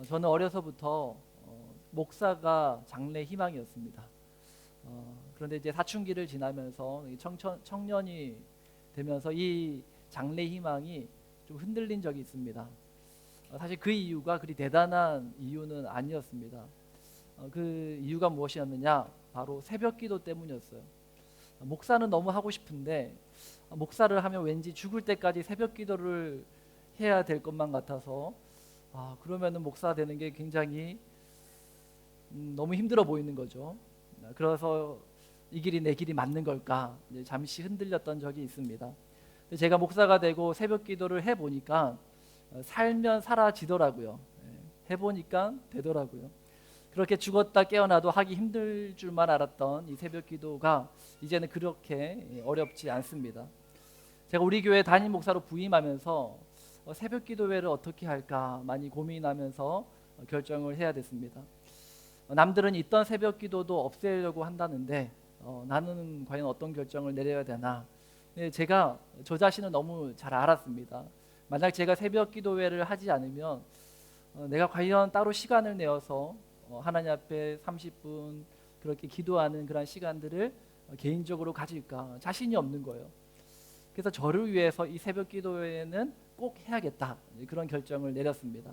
어, 저는 어려서부터 어, 목사가 장래 희망이었습니다. 어, 그런데 이제 사춘기를 지나면서 이 청천, 청년이 되면서 이 장래 희망이 좀 흔들린 적이 있습니다. 어, 사실 그 이유가 그리 대단한 이유는 아니었습니다. 어, 그 이유가 무엇이었느냐? 바로 새벽 기도 때문이었어요. 어, 목사는 너무 하고 싶은데 어, 목사를 하면 왠지 죽을 때까지 새벽 기도를 해야 될 것만 같아서 아 그러면은 목사 되는 게 굉장히 음, 너무 힘들어 보이는 거죠. 아, 그래서 이 길이 내 길이 맞는 걸까 잠시 흔들렸던 적이 있습니다. 제가 목사가 되고 새벽 기도를 해 보니까 어, 살면 사라지더라고요. 예, 해 보니까 되더라고요. 그렇게 죽었다 깨어나도 하기 힘들 줄만 알았던 이 새벽 기도가 이제는 그렇게 예, 어렵지 않습니다. 제가 우리 교회 담임 목사로 부임하면서 어, 새벽 기도회를 어떻게 할까 많이 고민하면서 어, 결정을 해야 됐습니다. 어, 남들은 있던 새벽 기도도 없애려고 한다는데 어, 나는 과연 어떤 결정을 내려야 되나? 네, 제가 저 자신을 너무 잘 알았습니다. 만약 제가 새벽 기도회를 하지 않으면 어, 내가 과연 따로 시간을 내어서 어, 하나님 앞에 30분 그렇게 기도하는 그런 시간들을 어, 개인적으로 가질까 자신이 없는 거예요. 그래서 저를 위해서 이 새벽 기도회는 꼭 해야겠다 그런 결정을 내렸습니다.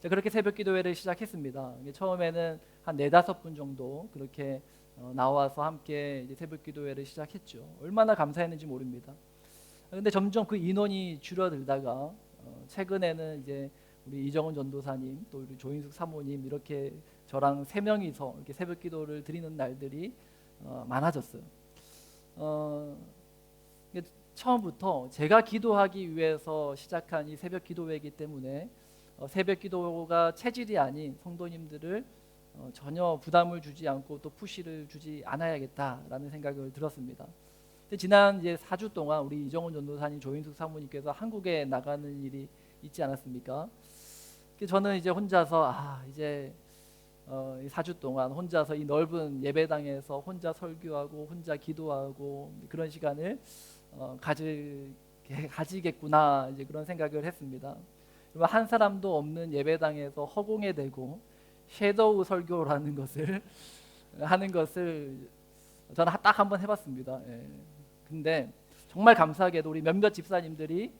자, 그렇게 새벽 기도회를 시작했습니다. 처음에는 한 네다섯 분 정도 그렇게 어, 나와서 함께 새벽 기도회를 시작했죠. 얼마나 감사했는지 모릅니다. 근데 점점 그 인원이 줄어들다가 어, 최근에는 이제 우리 이정은 전도사님 또 우리 조인숙 사모님 이렇게 저랑 세 명이서 이렇게 새벽 기도를 드리는 날들이 어, 많아졌어요. 어, 처음부터 제가 기도하기 위해서 시작한 이 새벽 기도회이기 때문에 어, 새벽 기도가 체질이 아닌 성도님들을 어, 전혀 부담을 주지 않고 또 푸시를 주지 않아야겠다라는 생각을 들었습니다. 지난 이제 4주 동안 우리 이정훈 전도사님, 조인숙 사모님께서 한국에 나가는 일이 있지 않았습니까? 그래서 저는 이제 혼자서 아 이제 어, 이 4주 동안 혼자서 이 넓은 예배당에서 혼자 설교하고 혼자 기도하고 그런 시간을 어, 가질 가지겠구나 이제 그런 생각을 했습니다. 한 사람도 없는 예배당에서 허공에 대고 섀도우 설교라는 것을 하는 것을 저는 딱 한번 해봤습니다. 예. 근데 정말 감사하게도 우리 몇몇 집사님들이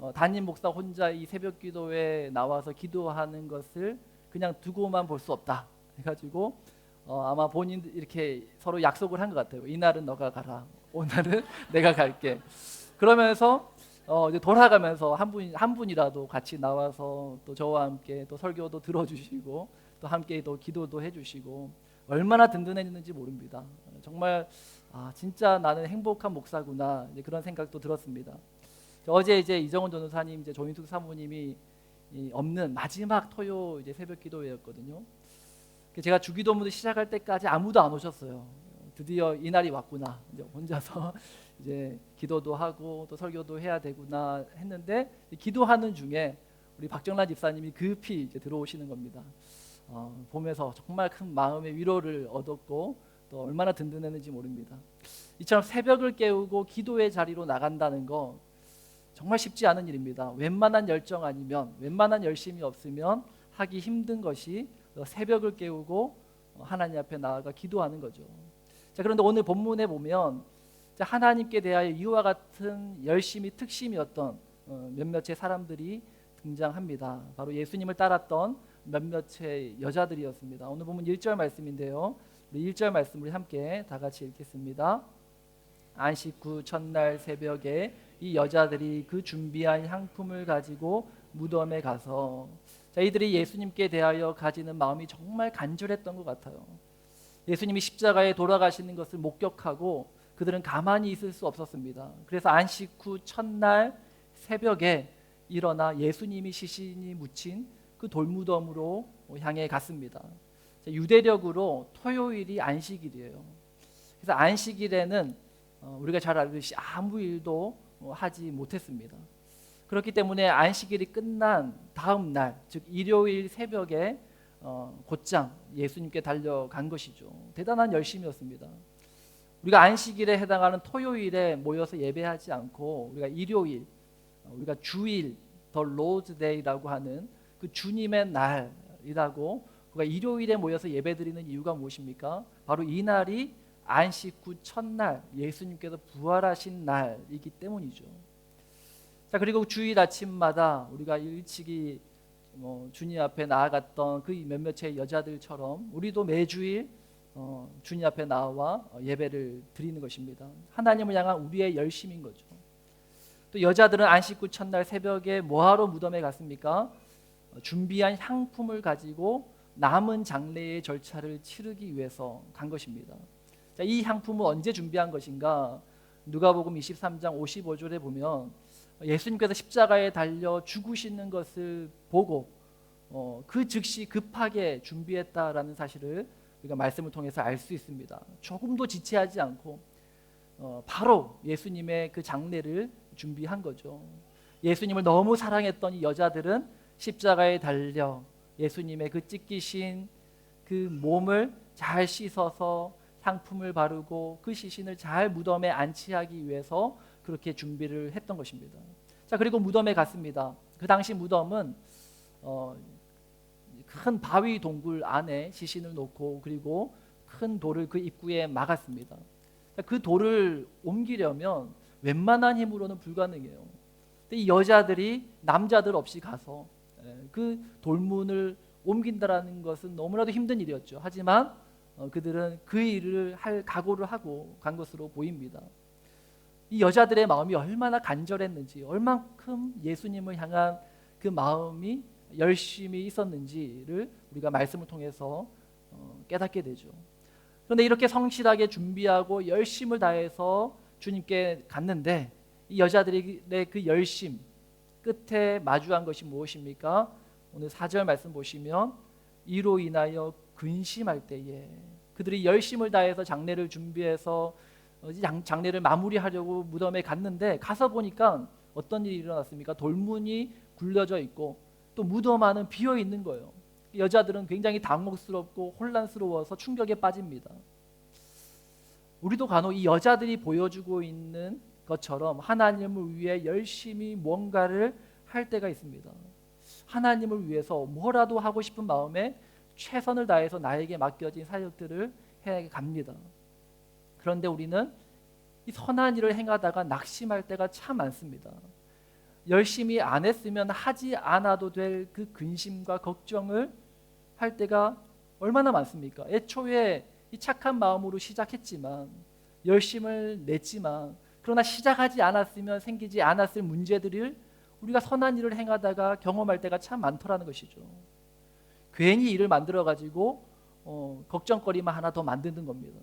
어, 담임 목사 혼자 이 새벽 기도에 나와서 기도하는 것을 그냥 두고만 볼 수 없다 해가지고 어, 아마 본인 이렇게 서로 약속을 한 것 같아요. 이날은 너가 가라. 오늘은 내가 갈게. 그러면서 어, 이제 돌아가면서 한 분 한 분이라도 같이 나와서 또 저와 함께 또 설교도 들어주시고 또 함께 또 기도도 해주시고 얼마나 든든했는지 모릅니다. 정말 아, 진짜 나는 행복한 목사구나 그런 생각도 들었습니다. 어제 이제 이정원 전도사님, 이제 조인숙 사모님이 이 없는 마지막 토요 이제 새벽 기도회였거든요. 제가 주기도문을 시작할 때까지 아무도 안 오셨어요. 드디어 이 날이 왔구나. 이제 혼자서 이제 기도도 하고 또 설교도 해야 되구나 했는데 기도하는 중에 우리 박정란 집사님이 급히 이제 들어오시는 겁니다. 어, 보면서 정말 큰 마음의 위로를 얻었고 또 얼마나 든든했는지 모릅니다. 이처럼 새벽을 깨우고 기도의 자리로 나간다는 거 정말 쉽지 않은 일입니다. 웬만한 열정 아니면 웬만한 열심이 없으면 하기 힘든 것이 새벽을 깨우고 하나님 앞에 나아가 기도하는 거죠. 자, 그런데 오늘 본문에 보면 하나님께 대하여 이와 같은 열심이 특심이었던 어, 몇몇의 사람들이 등장합니다. 바로 예수님을 따랐던 몇몇의 여자들이었습니다. 오늘 보면 1절 말씀인데요. 우리 1절 말씀 우리 함께 다 같이 읽겠습니다. 안식 후 첫날 새벽에 이 여자들이 그 준비한 향품을 가지고 무덤에 가서 자, 이들이 예수님께 대하여 가지는 마음이 정말 간절했던 것 같아요. 예수님이 십자가에 돌아가시는 것을 목격하고 그들은 가만히 있을 수 없었습니다. 그래서 안식 후 첫날 새벽에 일어나 예수님이 시신이 묻힌 그 돌무덤으로 향해 갔습니다. 유대력으로 토요일이 안식일이에요. 그래서 안식일에는 어, 우리가 잘 알듯이 아무 일도 하지 못했습니다. 그렇기 때문에 안식일이 끝난 다음 날, 즉 일요일 새벽에 어, 곧장 예수님께 달려간 것이죠. 대단한 열심이었습니다. 우리가 안식일에 해당하는 토요일에 모여서 예배하지 않고 우리가 일요일, 어, 우리가 주일, 더 로즈 데이라고 하는 그 주님의 날 날이라고 그가 일요일에 모여서 예배드리는 이유가 무엇입니까? 바로 이 날이 안식 후 첫날 예수님께서 부활하신 날이기 때문이죠. 자 그리고 주일 아침마다 우리가 일찍이 뭐 주님 앞에 나아갔던 그 몇몇의 여자들처럼 우리도 매주일 어, 주님 앞에 나와 어, 예배를 드리는 것입니다. 하나님을 향한 우리의 열심인 거죠. 또 여자들은 안식 후 첫날 새벽에 뭐하러 무덤에 갔습니까? 어, 준비한 향품을 가지고 남은 장례의 절차를 치르기 위해서 간 것입니다. 자, 이 향품은 언제 준비한 것인가? 누가복음 23장 55절에 보면 예수님께서 십자가에 달려 죽으시는 것을 보고 어, 그 즉시 급하게 준비했다라는 사실을 우리가 말씀을 통해서 알 수 있습니다. 조금도 지체하지 않고 어, 바로 예수님의 그 장례를 준비한 거죠. 예수님을 너무 사랑했던 이 여자들은 십자가에 달려 예수님의 그 찢기신 그 몸을 잘 씻어서 향품을 바르고 그 시신을 잘 무덤에 안치하기 위해서 그렇게 준비를 했던 것입니다. 자 그리고 무덤에 갔습니다. 그 당시 무덤은 어, 큰 바위 동굴 안에 시신을 놓고 그리고 큰 돌을 그 입구에 막았습니다. 자, 그 돌을 옮기려면 웬만한 힘으로는 불가능해요. 이 여자들이 남자들 없이 가서 예, 그 돌문을 옮긴다라는 것은 너무나도 힘든 일이었죠. 하지만 어, 그들은 그 일을 할 각오를 하고 간 것으로 보입니다. 이 여자들의 마음이 얼마나 간절했는지, 얼만큼 예수님을 향한 그 마음이 열심히 있었는지를 우리가 말씀을 통해서 어, 깨닫게 되죠. 그런데 이렇게 성실하게 준비하고 열심을 다해서 주님께 갔는데 이 여자들의 그 열심 끝에 마주한 것이 무엇입니까? 오늘 4절 말씀 보시면 이로 인하여 근심할 때에 그들이 열심을 다해서 장례를 준비해서 어, 장례를 마무리하려고 무덤에 갔는데 가서 보니까 어떤 일이 일어났습니까? 돌문이 굴려져 있고 또 무덤 안은 비어 있는 거예요. 여자들은 굉장히 당혹스럽고 혼란스러워서 충격에 빠집니다. 우리도 간혹 이 여자들이 보여주고 있는 것처럼 하나님을 위해 열심히 뭔가를 할 때가 있습니다. 하나님을 위해서 뭐라도 하고 싶은 마음에 최선을 다해서 나에게 맡겨진 사역들을 해 갑니다. 그런데 우리는 이 선한 일을 행하다가 낙심할 때가 참 많습니다. 열심히 안 했으면 하지 않아도 될 그 근심과 걱정을 할 때가 얼마나 많습니까? 애초에 이 착한 마음으로 시작했지만 열심을 냈지만 그러나 시작하지 않았으면 생기지 않았을 문제들을 우리가 선한 일을 행하다가 경험할 때가 참 많더라는 것이죠. 괜히 일을 만들어 가지고 어, 걱정거리만 하나 더 만드는 겁니다.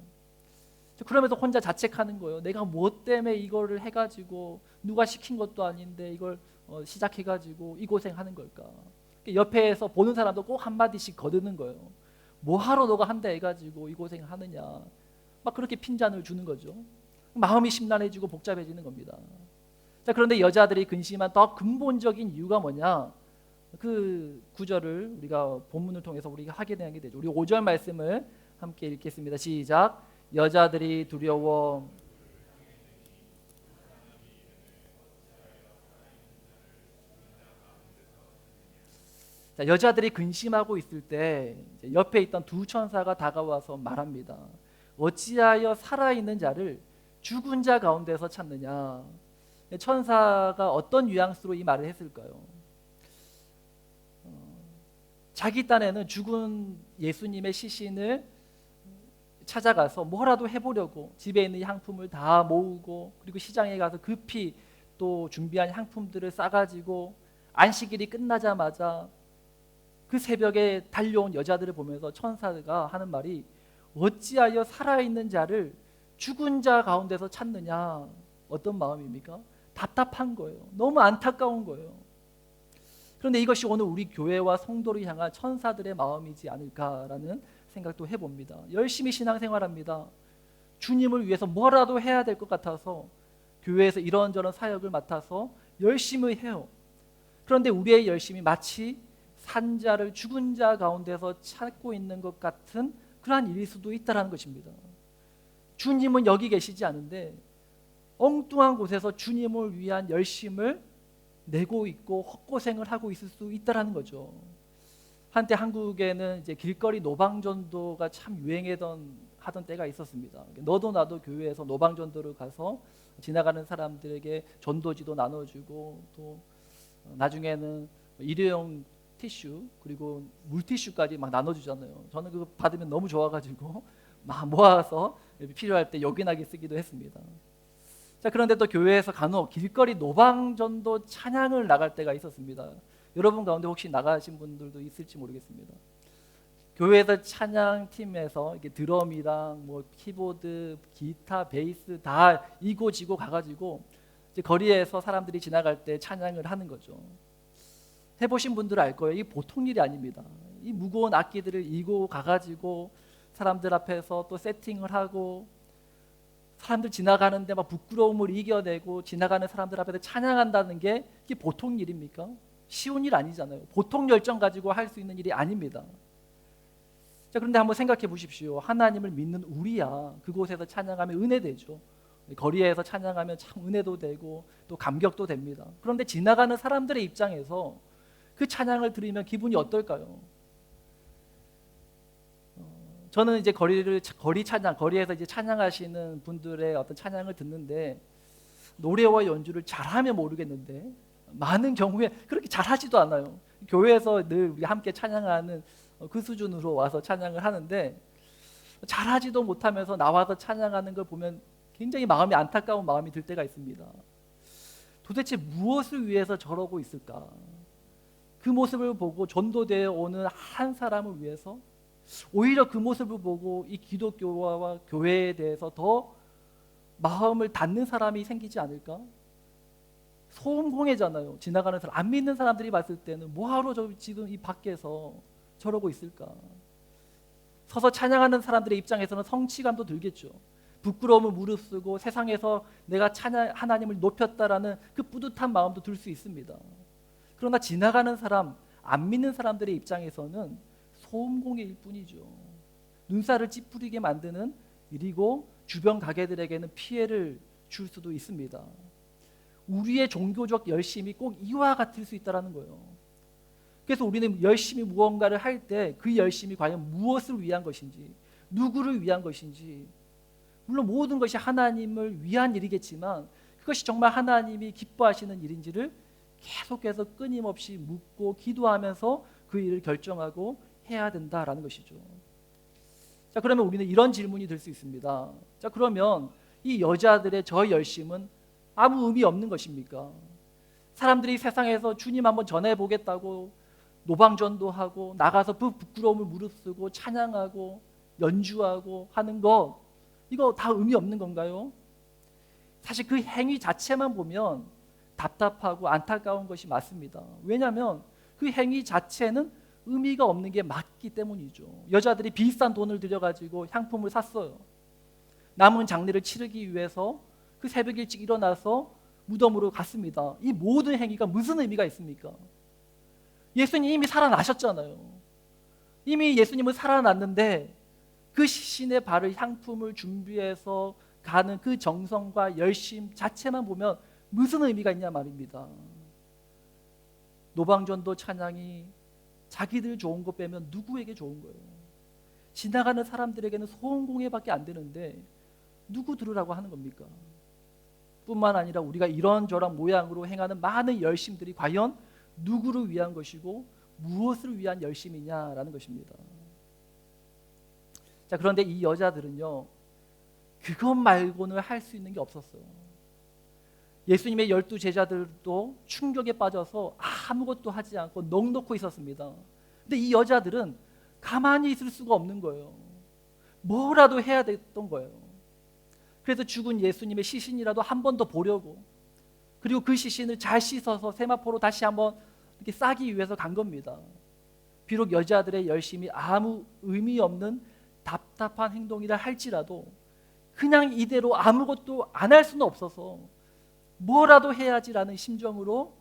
그러면서 혼자 자책하는 거예요. 내가 뭐 때문에 이거를 해가지고 누가 시킨 것도 아닌데 이걸 어, 시작해가지고 이 고생하는 걸까? 옆에서 보는 사람도 꼭 한마디씩 거드는 거예요. 뭐하러 너가 한다 해가지고 이 고생하느냐. 막 그렇게 핀잔을 주는 거죠. 마음이 심란해지고 복잡해지는 겁니다. 자, 그런데 여자들이 근심한 더 근본적인 이유가 뭐냐? 그 구절을 우리가 본문을 통해서 우리가 확인하게 되죠. 우리 5절 말씀을 함께 읽겠습니다. 시작. 여자들이 두려워 자, 여자들이 근심하고 있을 때 옆에 있던 두 천사가 다가와서 말합니다. 어찌하여 살아있는 자를 죽은 자 가운데서 찾느냐? 천사가 어떤 뉘앙스로 이 말을 했을까요? 어, 자기 딴에는 죽은 예수님의 시신을 찾아가서 뭐라도 해보려고 집에 있는 향품을 다 모으고 그리고 시장에 가서 급히 또 준비한 향품들을 싸가지고 안식일이 끝나자마자 그 새벽에 달려온 여자들을 보면서 천사가 하는 말이 어찌하여 살아있는 자를 죽은 자 가운데서 찾느냐 어떤 마음입니까? 답답한 거예요. 너무 안타까운 거예요. 그런데 이것이 오늘 우리 교회와 성도를 향한 천사들의 마음이지 않을까라는 생각도 해봅니다. 열심히 신앙생활합니다. 주님을 위해서 뭐라도 해야 될 것 같아서 교회에서 이런저런 사역을 맡아서 열심히 해요. 그런데 우리의 열심이 마치 산자를 죽은 자 가운데서 찾고 있는 것 같은 그러한 일일 수도 있다라는 것입니다. 주님은 여기 계시지 않은데 엉뚱한 곳에서 주님을 위한 열심을 내고 있고 헛고생을 하고 있을 수 있다라는 거죠. 한때 한국에는 이제 길거리 노방전도가 참 유행하던 하던 때가 있었습니다. 너도 나도 교회에서 노방전도를 가서 지나가는 사람들에게 전도지도 나눠주고 또 나중에는 일회용 티슈 그리고 물티슈까지 막 나눠주잖아요. 저는 그거 받으면 너무 좋아가지고 막 모아서 필요할 때 요긴하게 쓰기도 했습니다. 자 그런데 또 교회에서 간혹 길거리 노방전도 찬양을 나갈 때가 있었습니다. 여러분 가운데 혹시 나가신 분들도 있을지 모르겠습니다. 교회에서 찬양 팀에서 이게 드럼이랑 뭐 키보드, 기타, 베이스 다 이고 지고 가가지고 이제 거리에서 사람들이 지나갈 때 찬양을 하는 거죠. 해보신 분들 알 거예요. 이 보통 일이 아닙니다. 이 무거운 악기들을 이고 가가지고 사람들 앞에서 또 세팅을 하고 사람들 지나가는데 막 부끄러움을 이겨내고 지나가는 사람들 앞에서 찬양한다는 게 이게 보통 일입니까? 쉬운 일 아니잖아요. 보통 열정 가지고 할 수 있는 일이 아닙니다. 자, 그런데 한번 생각해 보십시오. 하나님을 믿는 우리야 그곳에서 찬양하면 은혜 되죠. 거리에서 찬양하면 참 은혜도 되고 또 감격도 됩니다. 그런데 지나가는 사람들의 입장에서 그 찬양을 들으면 기분이 어떨까요? 어, 저는 이제 거리를 거리 찬양, 거리에서 이제 찬양하시는 분들의 어떤 찬양을 듣는데 노래와 연주를 잘하면 모르겠는데 많은 경우에 그렇게 잘하지도 않아요. 교회에서 늘 우리 함께 찬양하는 그 수준으로 와서 찬양을 하는데 잘하지도 못하면서 나와서 찬양하는 걸 보면 굉장히 마음이 안타까운 마음이 들 때가 있습니다. 도대체 무엇을 위해서 저러고 있을까? 그 모습을 보고 전도되어 오는 한 사람을 위해서 오히려 그 모습을 보고 이 기독교와 교회에 대해서 더 마음을 닫는 사람이 생기지 않을까? 소음공해잖아요. 지나가는 사람 안 믿는 사람들이 봤을 때는 뭐하러 저 지금 이 밖에서 저러고 있을까? 서서 찬양하는 사람들의 입장에서는 성취감도 들겠죠. 부끄러움을 무릅쓰고 세상에서 내가 찬양 하나님을 높였다라는 그 뿌듯한 마음도 들 수 있습니다. 그러나 지나가는 사람, 안 믿는 사람들의 입장에서는 소음공해일 뿐이죠. 눈살을 찌푸리게 만드는 일이고 주변 가게들에게는 피해를 줄 수도 있습니다. 우리의 종교적 열심이 꼭 이와 같을 수 있다라는 거예요. 그래서 우리는 열심히 무언가를 할 때 그 열심이 과연 무엇을 위한 것인지, 누구를 위한 것인지, 물론 모든 것이 하나님을 위한 일이겠지만 그것이 정말 하나님이 기뻐하시는 일인지를 계속해서 끊임없이 묻고 기도하면서 그 일을 결정하고 해야 된다라는 것이죠. 자, 그러면 우리는 이런 질문이 될수 있습니다. 자, 그러면 이 여자들의 저 열심은 아무 의미 없는 것입니까? 사람들이 세상에서 주님 한번 전해 보겠다고 노방전도 하고 나가서 그 부끄러움을 무릅쓰고 찬양하고 연주하고 하는 거 이거 다 의미 없는 건가요? 사실 그 행위 자체만 보면 답답하고 안타까운 것이 맞습니다. 왜냐하면 그 행위 자체는 의미가 없는 게 맞기 때문이죠. 여자들이 비싼 돈을 들여가지고 향품을 샀어요. 남은 장례를 치르기 위해서 그 새벽 일찍 일어나서 무덤으로 갔습니다. 이 모든 행위가 무슨 의미가 있습니까? 예수님 이미 살아나셨잖아요. 이미 예수님은 살아났는데 그 시신의 발을 향품을 준비해서 가는 그 정성과 열심 자체만 보면 무슨 의미가 있냐 말입니다. 노방전도 찬양이 자기들 좋은 거 빼면 누구에게 좋은 거예요? 지나가는 사람들에게는 소음공해밖에 안 되는데 누구 들으라고 하는 겁니까? 뿐만 아니라 우리가 이런저런 모양으로 행하는 많은 열심들이 과연 누구를 위한 것이고 무엇을 위한 열심이냐라는 것입니다. 자, 그런데 이 여자들은요. 그것 말고는 할 수 있는 게 없었어요. 예수님의 열두 제자들도 충격에 빠져서 아무것도 하지 않고 넋놓고 있었습니다. 근데 이 여자들은 가만히 있을 수가 없는 거예요. 뭐라도 해야 됐던 거예요. 그래서 죽은 예수님의 시신이라도 한 번 더 보려고 그리고 그 시신을 잘 씻어서 세마포로 다시 한번 이렇게 싸기 위해서 간 겁니다. 비록 여자들의 열심이 아무 의미 없는 답답한 행동이라 할지라도 그냥 이대로 아무것도 안 할 수는 없어서 뭐라도 해야지라는 심정으로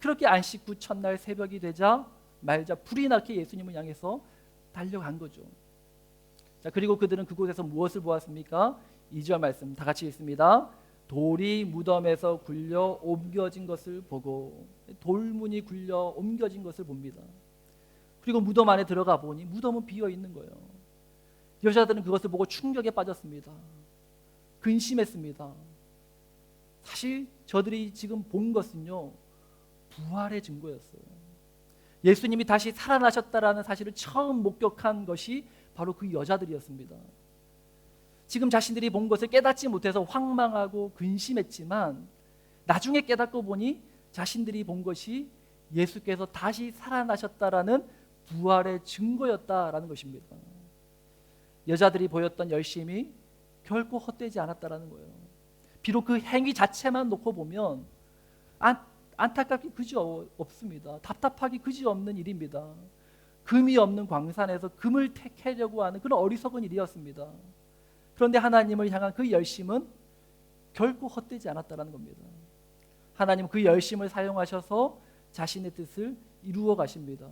그렇게 안식구 첫날 새벽이 되자 말자 불이 나게 예수님을 향해서 달려간 거죠. 자, 그리고 그들은 그곳에서 무엇을 보았습니까? 2절 말씀 다 같이 읽습니다. 돌이 무덤에서 굴려 옮겨진 것을 보고 돌문이 굴려 옮겨진 것을 봅니다. 그리고 무덤 안에 들어가 보니 무덤은 비어 있는 거예요. 여자들은 그것을 보고 충격에 빠졌습니다. 근심했습니다. 사실 저들이 지금 본 것은요 부활의 증거였어요. 예수님이 다시 살아나셨다라는 사실을 처음 목격한 것이 바로 그 여자들이었습니다. 지금 자신들이 본 것을 깨닫지 못해서 황망하고 근심했지만 나중에 깨닫고 보니 자신들이 본 것이 예수께서 다시 살아나셨다라는 부활의 증거였다라는 것입니다. 여자들이 보였던 열심이 결코 헛되지 않았다라는 거예요. 비록 그 행위 자체만 놓고 보면 안, 안타깝기 그지 어- 없습니다. 답답하기 그지 없는 일입니다. 금이 없는 광산에서 금을 택하려고 하는 그런 어리석은 일이었습니다. 그런데 하나님을 향한 그 열심은 결코 헛되지 않았다라는 겁니다. 하나님 그 열심을 사용하셔서 자신의 뜻을 이루어 가십니다.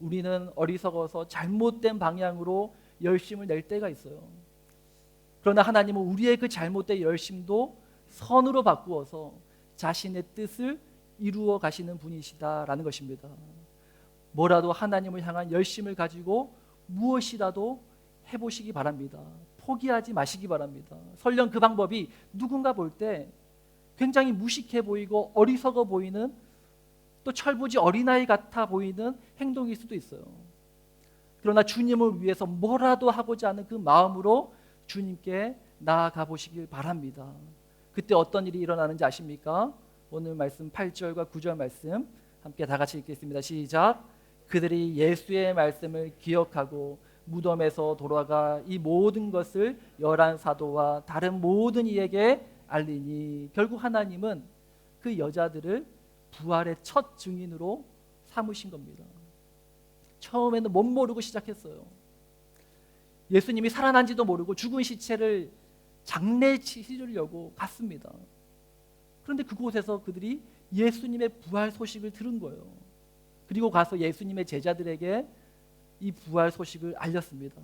우리는 어리석어서 잘못된 방향으로 열심을 낼 때가 있어요. 그러나 하나님은 우리의 그 잘못된 열심도 선으로 바꾸어서 자신의 뜻을 이루어 가시는 분이시다라는 것입니다. 뭐라도 하나님을 향한 열심을 가지고 무엇이라도 해보시기 바랍니다. 포기하지 마시기 바랍니다. 설령 그 방법이 누군가 볼 때 굉장히 무식해 보이고 어리석어 보이는 또 철부지 어린아이 같아 보이는 행동일 수도 있어요. 그러나 주님을 위해서 뭐라도 하고자 하는 그 마음으로 주님께 나아가 보시길 바랍니다. 그때 어떤 일이 일어나는지 아십니까? 오늘 말씀 8절과 9절 말씀 함께 다 같이 읽겠습니다. 시작. 그들이 예수의 말씀을 기억하고 무덤에서 돌아가 이 모든 것을 열한 사도와 다른 모든 이에게 알리니 결국 하나님은 그 여자들을 부활의 첫 증인으로 삼으신 겁니다. 처음에는 못 모르고 시작했어요. 예수님이 살아난지도 모르고 죽은 시체를 장례 치르려고 갔습니다. 그런데 그곳에서 그들이 예수님의 부활 소식을 들은 거예요. 그리고 가서 예수님의 제자들에게 이 부활 소식을 알렸습니다.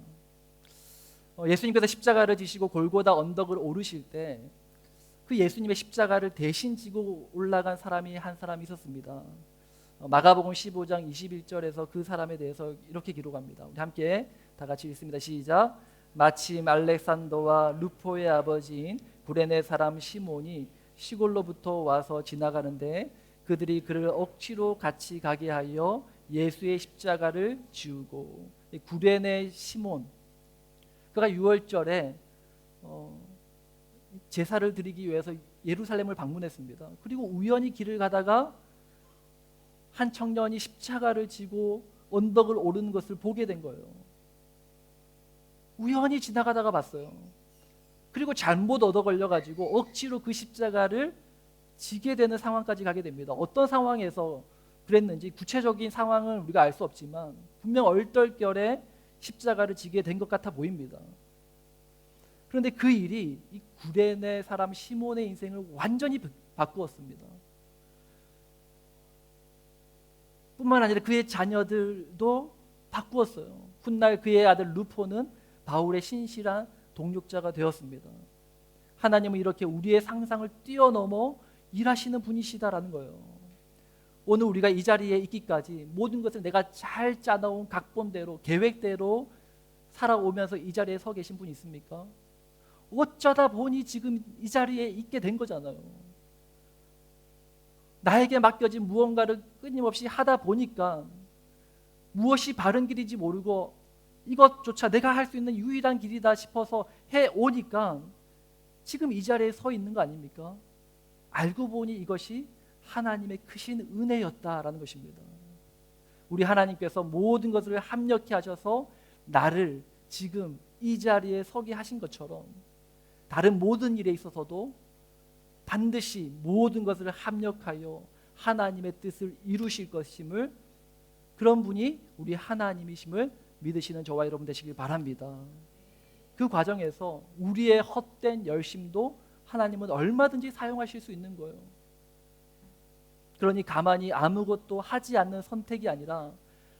어, 예수님께서 십자가를 지시고 골고다 언덕을 오르실 때 그 예수님의 십자가를 대신 지고 올라간 사람이 한 사람이 있었습니다. 어, 마가복음 15장 21절에서 그 사람에 대해서 이렇게 기록합니다. 우리 함께 다 같이 읽습니다. 시작. 마침 알렉산더와 루포의 아버지인 구레네 사람 시몬이 시골로부터 와서 지나가는데 그들이 그를 억지로 같이 가게 하여 예수의 십자가를 지우고 이 구레네 시몬 그가 6월절에 어, 제사를 드리기 위해서 예루살렘을 방문했습니다. 그리고 우연히 길을 가다가 한 청년이 십자가를 지고 언덕을 오르는 것을 보게 된 거예요. 우연히 지나가다가 봤어요. 그리고 잘못 얻어 걸려 가지고 억지로 그 십자가를 지게 되는 상황까지 가게 됩니다. 어떤 상황에서 그랬는지 구체적인 상황은 우리가 알 수 없지만 분명 얼떨결에 십자가를 지게 된 것 같아 보입니다. 그런데 그 일이 이 구레네 사람 시몬의 인생을 완전히 바꾸었습니다. 뿐만 아니라 그의 자녀들도 바꾸었어요. 훗날 그의 아들 루포는 바울의 신실한 동력자가 되었습니다. 하나님은 이렇게 우리의 상상을 뛰어넘어 일하시는 분이시다라는 거예요. 오늘 우리가 이 자리에 있기까지 모든 것을 내가 잘 짜놓은 각본대로 계획대로 살아오면서 이 자리에 서 계신 분 있습니까? 어쩌다 보니 지금 이 자리에 있게 된 거잖아요. 나에게 맡겨진 무언가를 끊임없이 하다 보니까 무엇이 바른 길인지 모르고 이것조차 내가 할 수 있는 유일한 길이다 싶어서 해 오니까 지금 이 자리에 서 있는 거 아닙니까? 알고 보니 이것이 하나님의 크신 은혜였다라는 것입니다. 우리 하나님께서 모든 것을 합력케 하셔서 나를 지금 이 자리에 서게 하신 것처럼 다른 모든 일에 있어서도 반드시 모든 것을 합력하여 하나님의 뜻을 이루실 것임을 그런 분이 우리 하나님이심을 믿으시는 저와 여러분 되시길 바랍니다. 그 과정에서 우리의 헛된 열심도 하나님은 얼마든지 사용하실 수 있는 거예요. 그러니 가만히 아무것도 하지 않는 선택이 아니라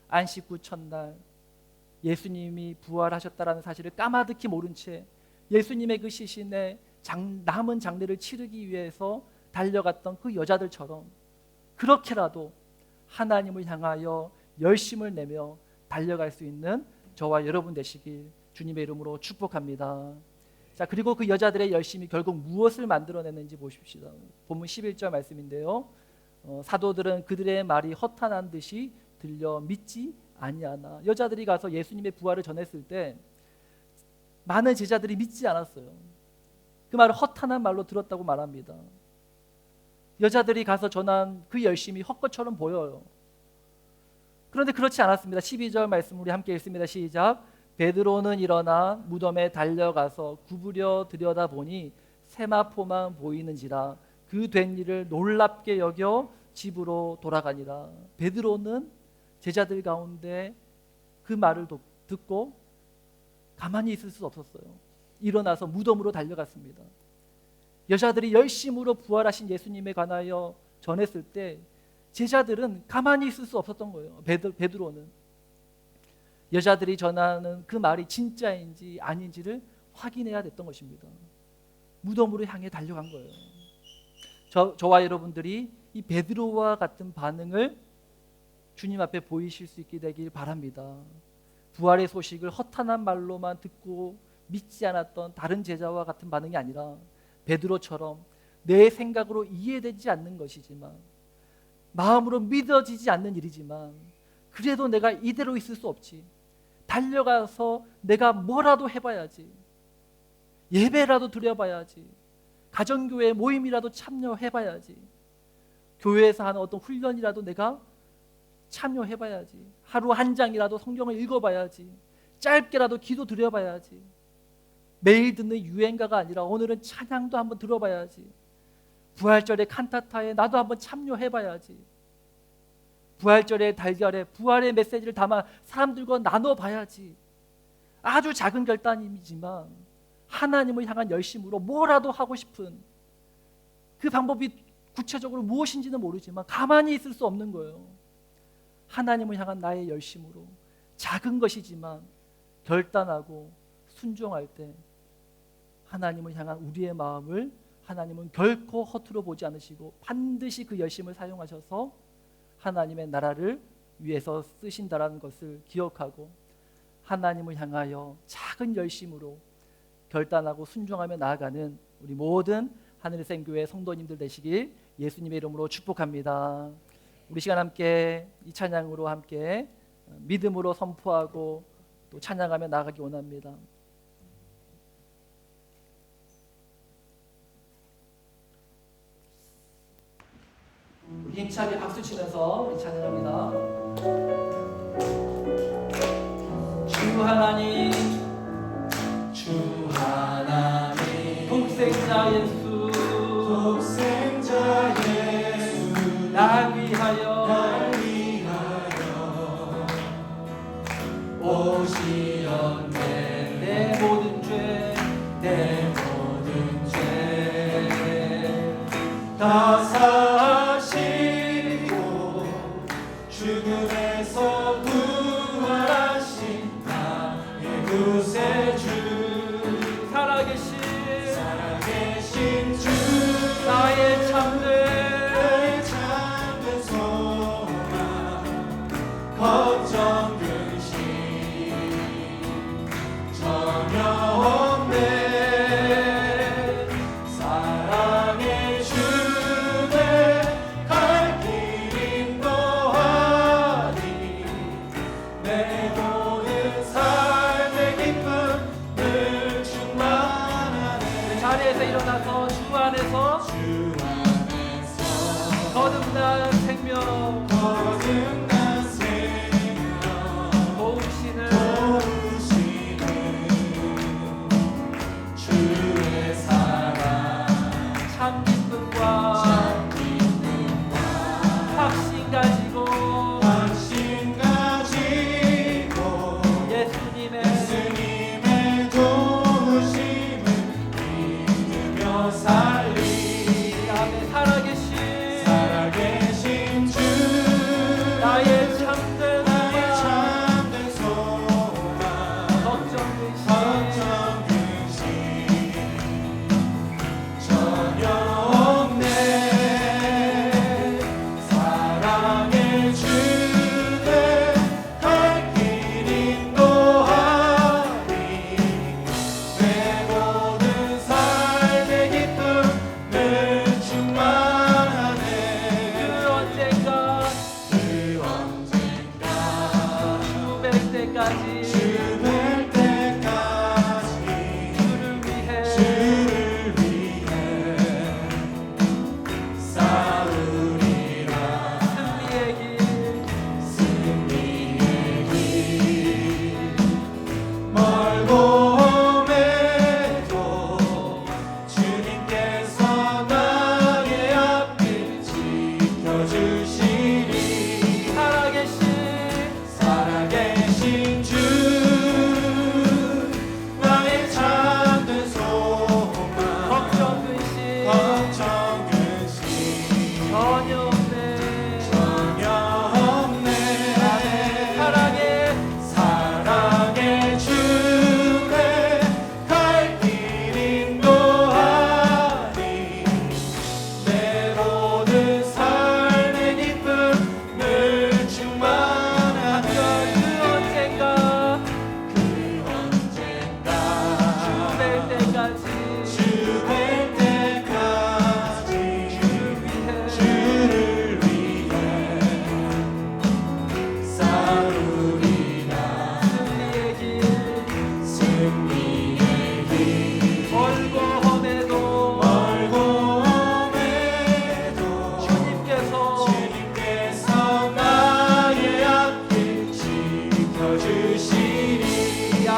안식 후 첫날 예수님이 부활하셨다라는 사실을 까마득히 모른 채 예수님의 그 시신에 장, 남은 장례를 치르기 위해서 달려갔던 그 여자들처럼 그렇게라도 하나님을 향하여 열심을 내며 달려갈 수 있는 저와 여러분 되시길 주님의 이름으로 축복합니다. 자, 그리고 그 여자들의 열심이 결국 무엇을 만들어내는지 보십시다. 본문 11절 말씀인데요. 어, 사도들은 그들의 말이 허탄한 듯이 들려 믿지 아니하나. 여자들이 가서 예수님의 부활을 전했을 때 많은 제자들이 믿지 않았어요. 그 말을 허탄한 말로 들었다고 말합니다. 여자들이 가서 전한 그 열심이 헛것처럼 보여요. 그런데 그렇지 않았습니다. 12절 말씀 우리 함께 읽습니다. 시작. 베드로는 일어나 무덤에 달려가서 구부려 들여다 보니 세마포만 보이는지라 그 된 일을 놀랍게 여겨 집으로 돌아가니라. 베드로는 제자들 가운데 그 말을 도- 듣고 가만히 있을 수 없었어요. 일어나서 무덤으로 달려갔습니다. 여자들이 열심으로 부활하신 예수님에 관하여 전했을 때 제자들은 가만히 있을 수 없었던 거예요. 베드, 베드로는 여자들이 전하는 그 말이 진짜인지 아닌지를 확인해야 됐던 것입니다. 무덤으로 향해 달려간 거예요. 저, 저와 여러분들이 이 베드로와 같은 반응을 주님 앞에 보이실 수 있게 되길 바랍니다. 부활의 소식을 허탄한 말로만 듣고 믿지 않았던 다른 제자와 같은 반응이 아니라 베드로처럼 내 생각으로 이해되지 않는 것이지만 마음으로 믿어지지 않는 일이지만 그래도 내가 이대로 있을 수 없지. 달려가서 내가 뭐라도 해봐야지. 예배라도 드려봐야지. 가정교회 모임이라도 참여해봐야지. 교회에서 하는 어떤 훈련이라도 내가 참여해봐야지. 하루 한 장이라도 성경을 읽어봐야지. 짧게라도 기도 드려봐야지. 매일 듣는 유행가가 아니라 오늘은 찬양도 한번 들어봐야지. 부활절의 칸타타에 나도 한번 참여해봐야지. 부활절의 달걀에 부활의 메시지를 담아 사람들과 나눠봐야지. 아주 작은 결단이지만 하나님을 향한 열심으로 뭐라도 하고 싶은 그 방법이 구체적으로 무엇인지는 모르지만 가만히 있을 수 없는 거예요. 하나님을 향한 나의 열심으로 작은 것이지만 결단하고 순종할 때 하나님을 향한 우리의 마음을 하나님은 결코 허투루 보지 않으시고 반드시 그 열심을 사용하셔서 하나님의 나라를 위해서 쓰신다라는 것을 기억하고 하나님을 향하여 작은 열심으로 결단하고 순종하며 나아가는 우리 모든 하늘의 생교회 성도님들 되시길 예수님의 이름으로 축복합니다. 우리 시간 함께 이 찬양으로 함께 믿음으로 선포하고 또 찬양하며 나아가기 원합니다. 힘차게 박수 치면서 찬양합니다. 주 하나님, 독생자 예수, 독생자 예수. 날 자리에서 일어나서 주 안에서 주 안에서 거듭난 생명. 거듭난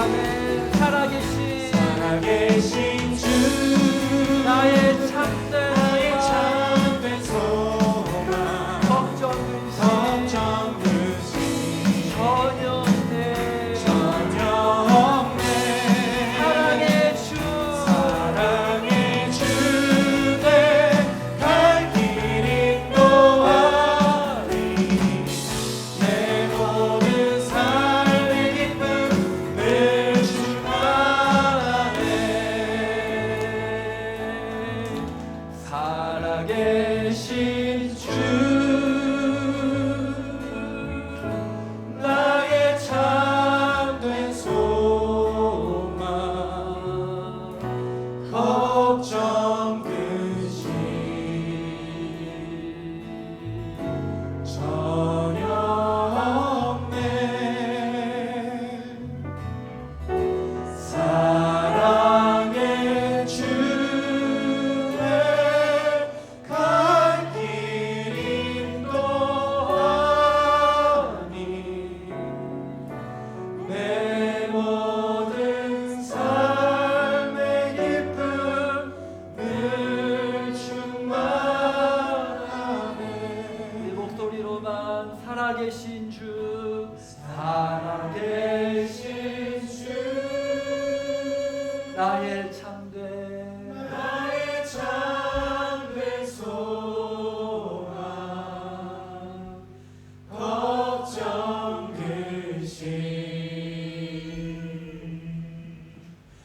아멘 살아계신. 살아계신 주. 나의 참